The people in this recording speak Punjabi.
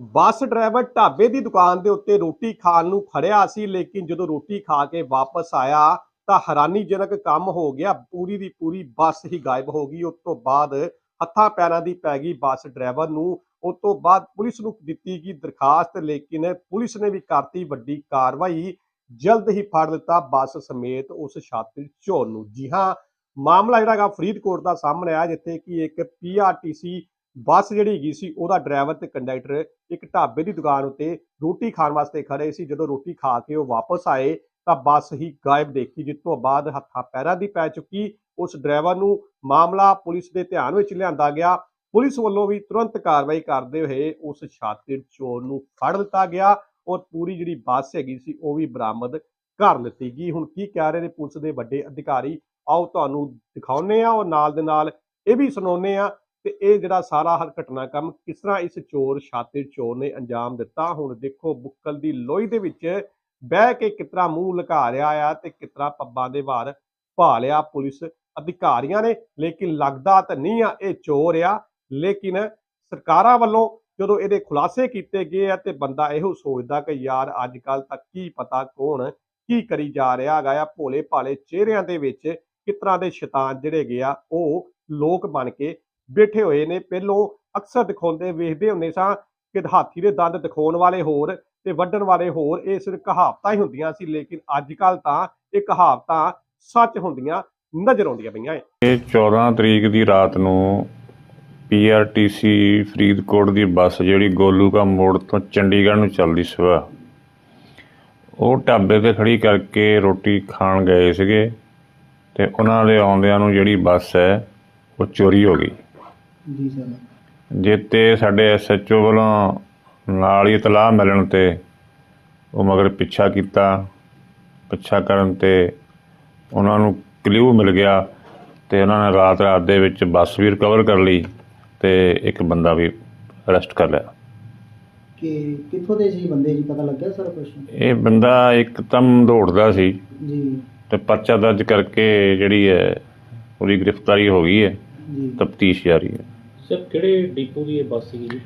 ਬੱਸ ਡਰਾਈਵਰ ਢਾਬੇ ਦੀ ਦੁਕਾਨ ਦੇ ਉੱਤੇ ਰੋਟੀ ਖਾਣ ਨੂੰ ਖੜਿਆ ਸੀ, ਲੇਕਿਨ ਜਦੋਂ ਰੋਟੀ ਖਾ ਕੇ ਵਾਪਸ ਆਇਆ ਤਾਂ ਹੈਰਾਨੀਜਨਕ ਕੰਮ ਹੋ ਗਿਆ। ਪੂਰੀ ਦੀ ਪੂਰੀ ਬੱਸ ਹੀ ਗਾਇਬ ਹੋ ਗਈ। ਉਸ ਤੋਂ ਬਾਅਦ ਹੱਥਾਂ ਪੈਰਾਂ ਦੀ ਪੈ ਗਈ ਬੱਸ ਡਰਾਈਵਰ ਨੂੰ। ਉਸ ਤੋਂ ਬਾਅਦ ਪੁਲਿਸ ਨੂੰ ਦਿੱਤੀ ਗਈ ਦਰਖਾਸਤ, ਲੇਕਿਨ ਪੁਲਿਸ ਨੇ ਵੀ ਕਰਤੀ ਵੱਡੀ ਕਾਰਵਾਈ। ਜਲਦ ਹੀ ਫੜ ਲਿੱਤਾ ਬੱਸ ਸਮੇਤ ਉਸ ਛਾਤਰੀ ਚੋਰ ਨੂੰ। ਜੀ ਹਾਂ, ਮਾਮਲਾ ਜਿਹੜਾ ਹੈਗਾ ਫਰੀਦਕੋਟ ਦਾ ਸਾਹਮਣੇ ਆਇਆ, ਜਿੱਥੇ ਕਿ ਇੱਕ ਪੀਆਰਟੀਸੀ ਬੱਸ ਜਿਹੜੀ ਹੈਗੀ ਸੀ, ਉਹਦਾ ਡਰਾਈਵਰ ਤੇ ਕੰਡਕਟਰ ਇੱਕ ਢਾਬੇ ਦੀ ਦੁਕਾਨ ਉੱਤੇ ਰੋਟੀ ਖਾਣ ਵਾਸਤੇ ਖੜੇ ਸੀ। ਜਦੋਂ ਰੋਟੀ ਖਾ ਕੇ ਉਹ ਵਾਪਸ ਆਏ, ਤਾਂ ਬੱਸ ਹੀ ਗਾਇਬ ਦੇਖੀ, ਜਿਸ ਤੋਂ ਬਾਅਦ ਹੱਥਾਂ ਪੈਰਾਂ ਦੀ ਪੈ ਚੁੱਕੀ। ਉਸ ਡਰਾਈਵਰ ਨੂੰ ਮਾਮਲਾ ਪੁਲਿਸ ਦੇ ਧਿਆਨ ਵਿੱਚ ਲਿਆਂਦਾ ਗਿਆ। ਪੁਲਿਸ ਵੱਲੋਂ ਵੀ ਤੁਰੰਤ ਕਾਰਵਾਈ ਕਰਦੇ ਹੋਏ ਉਸ ਛਾਤਰ ਚੋਰ ਨੂੰ ਫੜ ਲਿੱਤਾ ਗਿਆ ਔਰ ਪੂਰੀ ਜਿਹੜੀ ਬੱਸ ਹੈਗੀ ਸੀ, ਉਹ ਵੀ ਬਰਾਮਦ ਕਰ ਲਿੱਤੀ ਗਈ। ਹੁਣ ਕੀ ਕਹਿ ਰਹੇ ਨੇ ਪੁਲਿਸ ਦੇ ਵੱਡੇ ਅਧਿਕਾਰੀ? ਆਓ ਤੁਹਾਨੂੰ ਦਿਖਾਉਨੇ ਆ ਔਰ ਨਾਲ ਦੇ ਨਾਲ ਇਹ ਵੀ ਸੁਣਾਉਨੇ ਆ ਤੇ ਇਹ ਜਿਹੜਾ ਸਾਰਾ ਹਰ ਘਟਨਾਕ੍ਰਮ ਕਿਸ ਤਰ੍ਹਾਂ ਇਸ ਚੋਰ ਛਾਤਰ ਚੋਰ ਨੇ ਅੰਜਾਮ ਦਿੱਤਾ, ਹੁਣ ਦੇਖੋ ਬੁੱਕਲ ਦੀ ਲੋਈ ਦੇ ਵਿੱਚ ਬਹਿ ਕੇ ਕਿਤਰਾ ਮੂੰਹ ਲਗਾ ਰਿਹਾ ਆ ਤੇ ਕਿਤਰਾ ਪੱਬਾਂ ਦੇ ਵਾਰ ਭਾ ਲਿਆ ਪੁਲਿਸ ਅਧਿਕਾਰੀਆਂ ਨੇ, ਲੇਕਿਨ ਲੱਗਦਾ ਤਾਂ ਨਹੀਂ ਆ ਇਹ ਚੋਰ ਆ, ਲੇਕਿਨ ਸਰਕਾਰਾਂ ਵੱਲੋਂ ਜਦੋਂ ਇਹਦੇ ਖੁਲਾਸੇ ਕੀਤੇ ਗਏ ਆ ਤੇ ਬੰਦਾ ਇਹੋ ਸੋਚਦਾ ਕਿ ਯਾਰ ਅੱਜ ਕੱਲ ਤੱਕ ਕੀ ਪਤਾ ਕੌਣ ਕੀ ਕਰੀ ਜਾ ਰਿਹਾ ਹੈਗਾ ਆ ਭੋਲੇ ਭਾਲੇ ਚਿਹਰਿਆਂ ਦੇ ਵਿੱਚ ਕਿਸ ਤਰ੍ਹਾਂ ਦੇ ਸ਼ੈਤਾਨ ਜਿਹੜੇ ਹੈਗੇ ਆ, ਉਹ ਲੋਕ ਬਣ ਕੇ ਬੈਠੇ ਹੋਏ ਨੇ। ਪਹਿਲੋਂ ਅਕਸਰ ਦਿਖਾਉਂਦੇ ਵੇਖਦੇ ਹੁੰਦੇ ਸਾਂ ਕਿ ਹਾਥੀ ਦੇ ਦੰਦ ਦਿਖਾਉਣ ਵਾਲੇ ਹੋਰ ਤੇ ਵੱਢਣ ਵਾਲੇ ਹੋਰ, ਇਹ ਸਿਰਫ ਕਹਾਵਤਾਂ ਹੀ ਹੁੰਦੀਆਂ ਸੀ, ਲੇਕਿਨ ਅੱਜ ਕੱਲ ਤਾਂ ਇਹ ਕਹਾਵਤਾਂ ਸੱਚ ਹੁੰਦੀਆਂ ਨਜ਼ਰ ਆਉਂਦੀਆਂ ਪਈਆਂ ਏ ਇਹ 14 ਤਰੀਕ ਦੀ ਰਾਤ ਨੂੰ ਪੀਆਰਟੀਸੀ ਫਰੀਦਕੋਟ ਦੀ ਬੱਸ ਜਿਹੜੀ ਗੋਲੂਕਾ ਮੋੜ ਤੋਂ ਚੰਡੀਗੜ੍ਹ ਨੂੰ ਚੱਲਦੀ ਸਵੇਰ, ਉਹ ਢਾਬੇ ਤੇ ਖੜੀ ਕਰਕੇ ਰੋਟੀ ਖਾਣ ਗਏ ਸੀਗੇ ਤੇ ਉਹਨਾਂ ਦੇ ਆਉਂਦਿਆਂ ਨੂੰ ਜਿਹੜੀ ਬੱਸ ਹੈ, ਉਹ ਚੋਰੀ ਹੋ ਗਈ। ਜੀ ਸਰ। ਜਿੱਤੇ ਸਾਡੇ ਐਸਐਚਓ ਵੱਲੋਂ ਨਾਲ ਹੀ ਇਤਲਾਹ ਮਿਲਣ ਤੇ ਉਹ ਮਗਰ ਪਿੱਛਾ ਕੀਤਾ ਪਿੱਛਾ ਕਰਨ ਤੇ ਉਹਨਾਂ ਨੂੰ ਕਲਿਊ ਮਿਲ ਗਿਆ ਤੇ ਉਹਨਾਂ ਨੇ ਰਾਤ ਰਾਤ ਦੇ ਵਿੱਚ ਬੱਸ ਵੀ ਰਿਕਵਰ ਕਰ ਲਈ ਤੇ ਇੱਕ ਬੰਦਾ ਵੀ ਅਰੈਸਟ ਕਰ ਲਿਆ। ਕਿ ਕਿੱਥੋਂ ਦੇ ਸੀ ਬੰਦੇ ਜੀ? ਪਤਾ ਲੱਗਿਆ ਸਰ ਕੁਛ? ਇਹ ਬੰਦਾ ਇੱਕਦਮ ਦੌੜਦਾ ਸੀ ਜੀ। ਤੇ ਪਰਚਾ ਦਰਜ ਕਰਕੇ ਜਿਹੜੀ ਹੈ ਉਹਦੀ ਗ੍ਰਿਫਤਾਰੀ ਹੋ ਗਈ ਹੈ ਜੀ। ਤਫਤੀਸ਼ ਜਾਰੀ ਹੈ। ਸਰ ਕਿਹੜੇ ਡਿਪੂ ਦੀ ਇਹ ਬੱਸ ਸੀਗੀ ਜੀ?